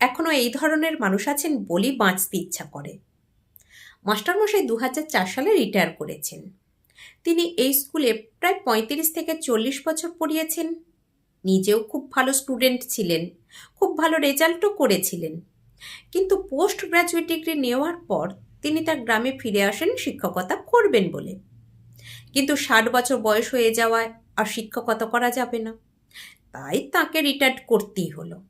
এখনও এই ধরনের মানুষ আছেন বলেই বাঁচতে ইচ্ছা করে। মাস্টারমশাই দু হাজার চার সালে রিটায়ার করেছেন। তিনি এই স্কুলে প্রায় পঁয়ত্রিশ থেকে চল্লিশ বছর পড়িয়েছেন। নিজেও খুব ভালো স্টুডেন্ট ছিলেন, খুব ভালো রেজাল্টও করেছিলেন। কিন্তু পোস্ট গ্র্যাজুয়েট ডিগ্রি নেওয়ার পর তিনি তার গ্রামে ফিরে আসেন শিক্ষকতা করবেন বলে। কিন্তু ষাট বছর বয়স হয়ে যাওয়ায় আর শিক্ষকতা করা যাবে না। তাই তাকে রিটায়ার্ড করতেই হলো।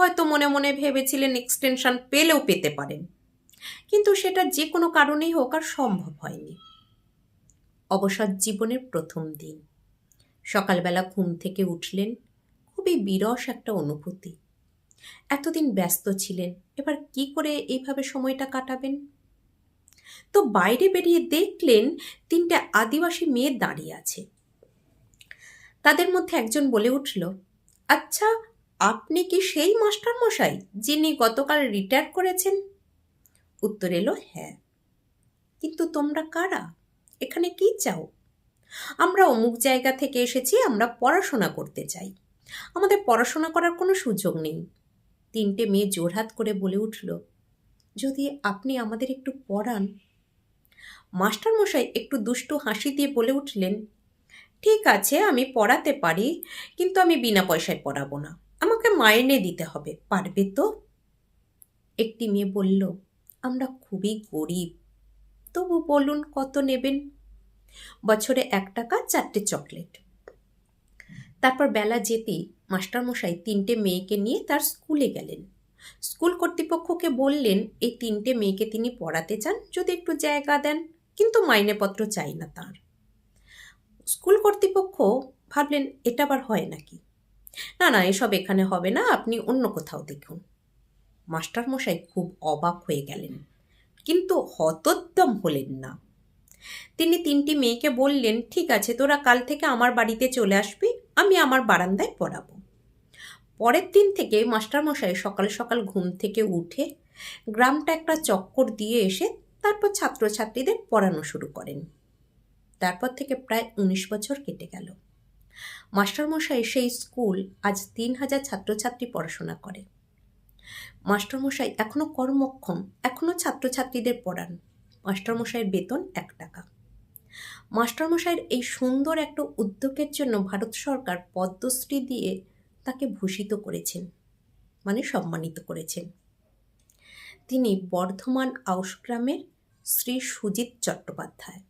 হয়তো মনে মনে ভেবেছিলেন এক্সটেনশন পেলেও পেতে পারেন। কিন্তু সেটা যে কোনো কারণেই হোক আর সম্ভব হয়নি। অবসর জীবনের প্রথম দিন। সকালবেলা ঘুম থেকে উঠলেন, খুবই বিরস একটা অনুভূতি। এতদিন ব্যস্ত ছিলেন, এবার কি করে এইভাবে সময়টা কাটাবেন? তো বাইরে বেরিয়ে দেখলেন তিনটে আদিবাসী মেয়ে দাঁড়িয়ে আছে। তাদের মধ্যে একজন বলে উঠল আচ্ছা আপনি কি সেই মাস্টার মশাই যিনি গতকাল রিটায়ার করেছেন? উত্তর এলো হ্যাঁ। কিন্তু তোমরা কারা? এখানে কি চাও? আমরা অমুক জায়গা থেকে এসেছি, আমরা পড়াশোনা করতে চাই। আমাদের পড়াশোনা করার কোনো সুযোগ নেই। তিনটে মেয়ে জোরহাত করে বলে উঠল, যদি আপনি আমাদের একটু পড়ান? মাস্টারমশাই একটু দুষ্টু হাসি দিয়ে বলে উঠলেন, ঠিক আছে, আমি পড়াতে পারি, কিন্তু আমি বিনা পয়সায় পড়াবো না। মাইনে দিতে হবে। পারবে তো? একটি মেয়ে বলল, আমরা খুবই গরিব। তবু বলুন কত নেবেন? বছরে এক টাকা, চারটে চকলেট। তারপর বেলা যেতেই মাস্টারমশাই তিনটে মেয়েকে নিয়ে তার স্কুলে গেলেন। স্কুল কর্তৃপক্ষকে বললেন, এই তিনটে মেয়েকে তিনি পড়াতে চান, যদি একটু জায়গা দেন, কিন্তু মাইনেপত্র চাই না তার। স্কুল কর্তৃপক্ষ ভাবলেন, এটা আবার হয় নাকি? না না, এসব এখানে হবে না, আপনি অন্য কোথাও দেখুন। মাস্টারমশাই খুব অবাক হয়ে গেলেন। কিন্তু হতোদ্যম হলেন না। তিনি তিনটি মেয়েকে বললেন, ঠিক আছে, তোরা কাল থেকে আমার বাড়িতে চলে আসবি, আমি আমার বারান্দায় পড়াবো। পরের দিন থেকে মাস্টারমশাই সকাল সকাল ঘুম থেকে উঠে গ্রামটা একটা চক্কর দিয়ে এসে তারপর ছাত্রছাত্রীদের পড়ানো শুরু করেন। তারপর থেকে প্রায় উনিশ বছর কেটে গেল। মাস্টারমশাই সেই স্কুল আজ তিন হাজার ছাত্রছাত্রী পড়াশোনা করে। মাস্টারমশাই এখনও কর্মক্ষম এখনও ছাত্রছাত্রীদের পড়ান। মাস্টারমশাইয়ের বেতন এক টাকা। মাস্টারমশাইয়ের এই সুন্দর একটা উদ্যোগের জন্য ভারত সরকার পদ্মশ্রী দিয়ে তাকে ভূষিত করেছেন মানে সম্মানিত করেছেন। তিনি বর্ধমান আউসগ্রামের শ্রী সুজিত চট্টোপাধ্যায়।